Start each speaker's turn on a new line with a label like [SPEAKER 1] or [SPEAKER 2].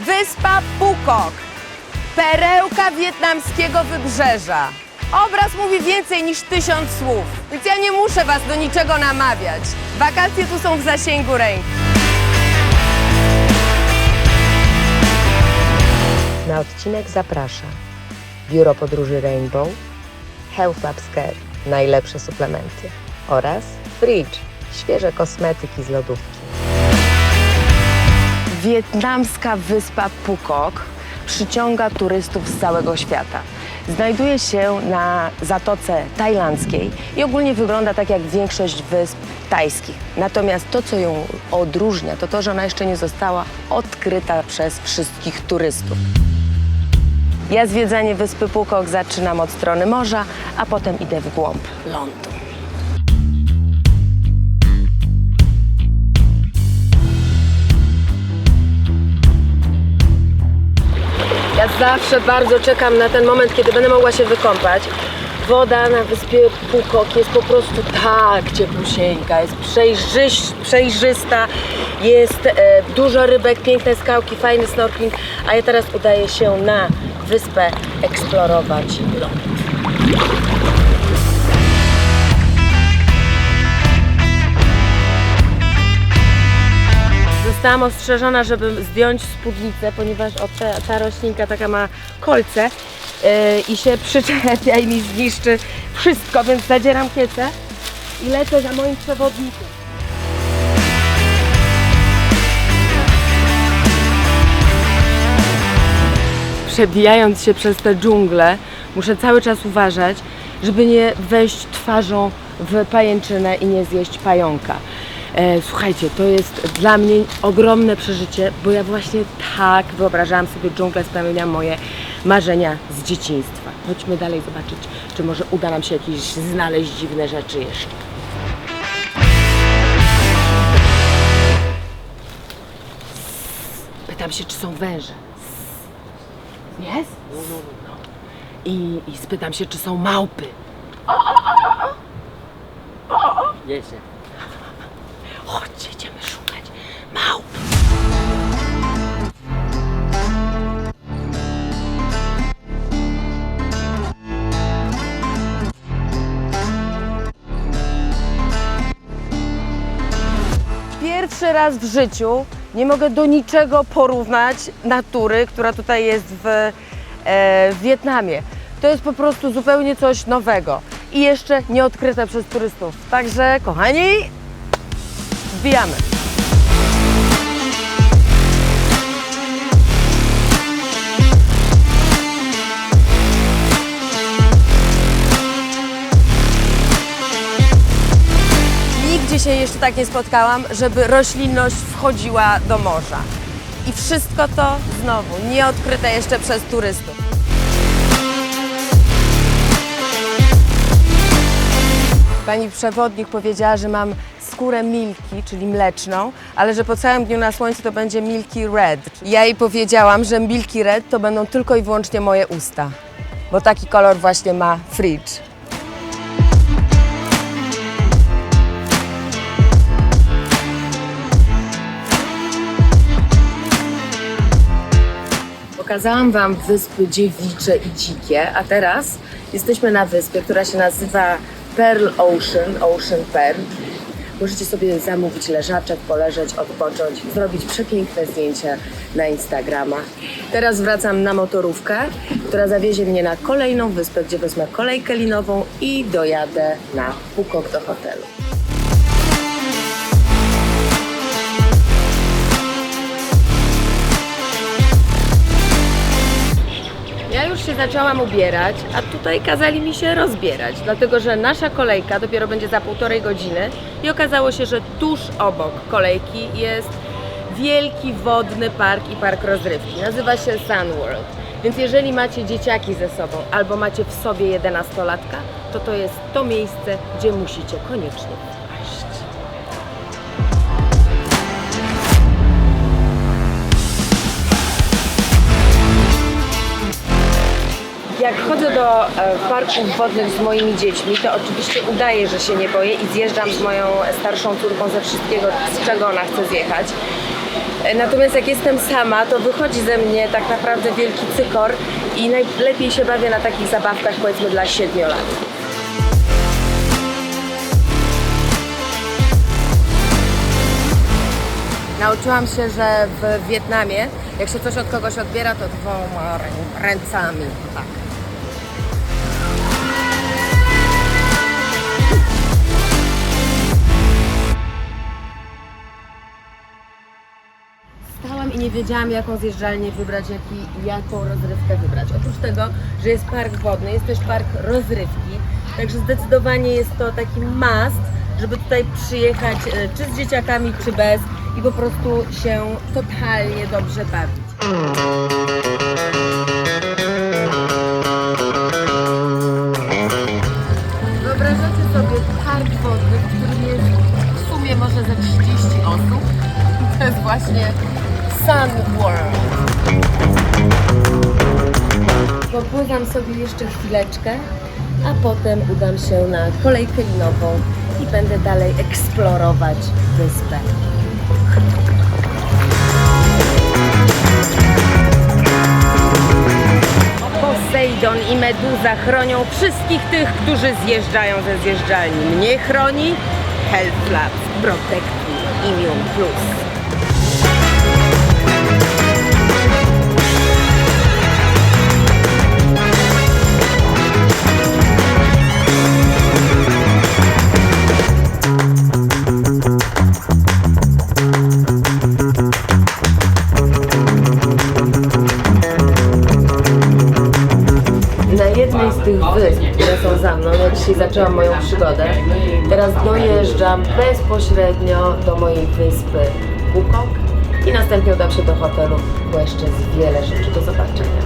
[SPEAKER 1] Wyspa Pukok. Perełka wietnamskiego wybrzeża. Obraz mówi więcej niż tysiąc słów, więc ja nie muszę was do niczego namawiać. Wakacje tu są w zasięgu ręki. Na odcinek zaprasza Biuro Podróży Rainbow, Health Labs Care, najlepsze suplementy oraz Fridge, świeże kosmetyki z lodówki. Wietnamska wyspa Pukok przyciąga turystów z całego świata. Znajduje się na Zatoce Tajlandzkiej i ogólnie wygląda tak jak większość wysp tajskich. Natomiast to, co ją odróżnia, to to, że ona jeszcze nie została odkryta przez wszystkich turystów. Ja zwiedzanie wyspy Pukok zaczynam od strony morza, a potem idę w głąb lądu. Zawsze bardzo czekam na ten moment, kiedy będę mogła się wykąpać. Woda na wyspie Pukok jest po prostu tak cieplusieńka, jest przejrzyś, przejrzysta, jest e, dużo rybek, piękne skałki, fajny snorkeling, a ja teraz udaję się na wyspę eksplorować ląd. Zostałam ostrzeżona, żeby zdjąć spódnicę, ponieważ o, ta, ta roślinka taka ma kolce yy, i się przyczepia i mi zniszczy wszystko, więc zadzieram kiecę i lecę za moim przewodnikiem. Przebijając się przez tę dżunglę, muszę cały czas uważać, żeby nie wejść twarzą w pajęczynę i nie zjeść pająka. E, słuchajcie, to jest dla mnie ogromne przeżycie, bo ja właśnie tak wyobrażałam sobie dżunglę, spełniam moje marzenia z dzieciństwa. Chodźmy dalej zobaczyć, czy może uda nam się jakieś znaleźć dziwne rzeczy jeszcze. Pytam się, czy są węże. Jest? No. I, I spytam się, czy są małpy.
[SPEAKER 2] Wiecie.
[SPEAKER 1] Chodźcie, idziemy szukać małp. Pierwszy raz w życiu nie mogę do niczego porównać natury, która tutaj jest w, e, w Wietnamie. To jest po prostu zupełnie coś nowego i jeszcze nieodkryte przez turystów. Także, kochani, Wbijamy. Nigdzie się jeszcze tak nie spotkałam, żeby roślinność wchodziła do morza. I wszystko to znowu nieodkryte jeszcze przez turystów. Pani przewodnik powiedziała, że mam skórę milki, czyli mleczną, ale że po całym dniu na słońcu to będzie milky red. Ja jej powiedziałam, że milky red to będą tylko i wyłącznie moje usta, bo taki kolor właśnie ma fridge. Pokazałam Wam wyspy dziewicze i dzikie, a teraz jesteśmy na wyspie, która się nazywa Pearl Ocean, Ocean Pearl. Możecie sobie zamówić leżaczek, poleżeć, odpocząć, zrobić przepiękne zdjęcia na Instagrama. Teraz wracam na motorówkę, która zawiezie mnie na kolejną wyspę, gdzie wezmę kolejkę linową i dojadę na Pukok do hotelu. Ja już się zaczęłam ubierać, a tutaj kazali mi się rozbierać, dlatego że nasza kolejka dopiero będzie za półtorej godziny i okazało się, że tuż obok kolejki jest wielki wodny park i park rozrywki. Nazywa się Sun World. Więc jeżeli macie dzieciaki ze sobą albo macie w sobie jedenastolatka, to to jest to miejsce, gdzie musicie koniecznie Jak chodzę do e, parków wodnych z moimi dziećmi, to oczywiście udaję, że się nie boję i zjeżdżam z moją starszą córką ze wszystkiego, z czego ona chce zjechać. E, Natomiast jak jestem sama, to wychodzi ze mnie tak naprawdę wielki cykor i najlepiej się bawię na takich zabawkach powiedzmy dla siedmiolatków. Nauczyłam się, że w Wietnamie, jak się coś od kogoś odbiera, to dwoma rę- ręcami. Tak. Nie wiedziałam, jaką zjeżdżalnię wybrać, jaki, jaką rozrywkę wybrać. Oprócz tego, że jest park wodny, jest też park rozrywki, także zdecydowanie jest to taki must, żeby tutaj przyjechać e, czy z dzieciakami, czy bez i po prostu się totalnie dobrze bawić. Wyobrażacie sobie park wodny, w którym jest w sumie może ze 30 osób. To jest właśnie Sun World. Popływam sobie jeszcze chwileczkę, a potem udam się na kolejkę linową i będę dalej eksplorować wyspę. Posejdon i Meduza chronią wszystkich tych, którzy zjeżdżają ze zjeżdżalni. Mnie chroni Health Labs Protect Immune Plus. Na jednej z tych wysp, które są za mną, jak dzisiaj zaczęłam moją przygodę, teraz dojeżdżam bezpośrednio do mojej wyspy Bukok i następnie udam się do hotelu, bo jeszcze jest wiele rzeczy do zobaczenia.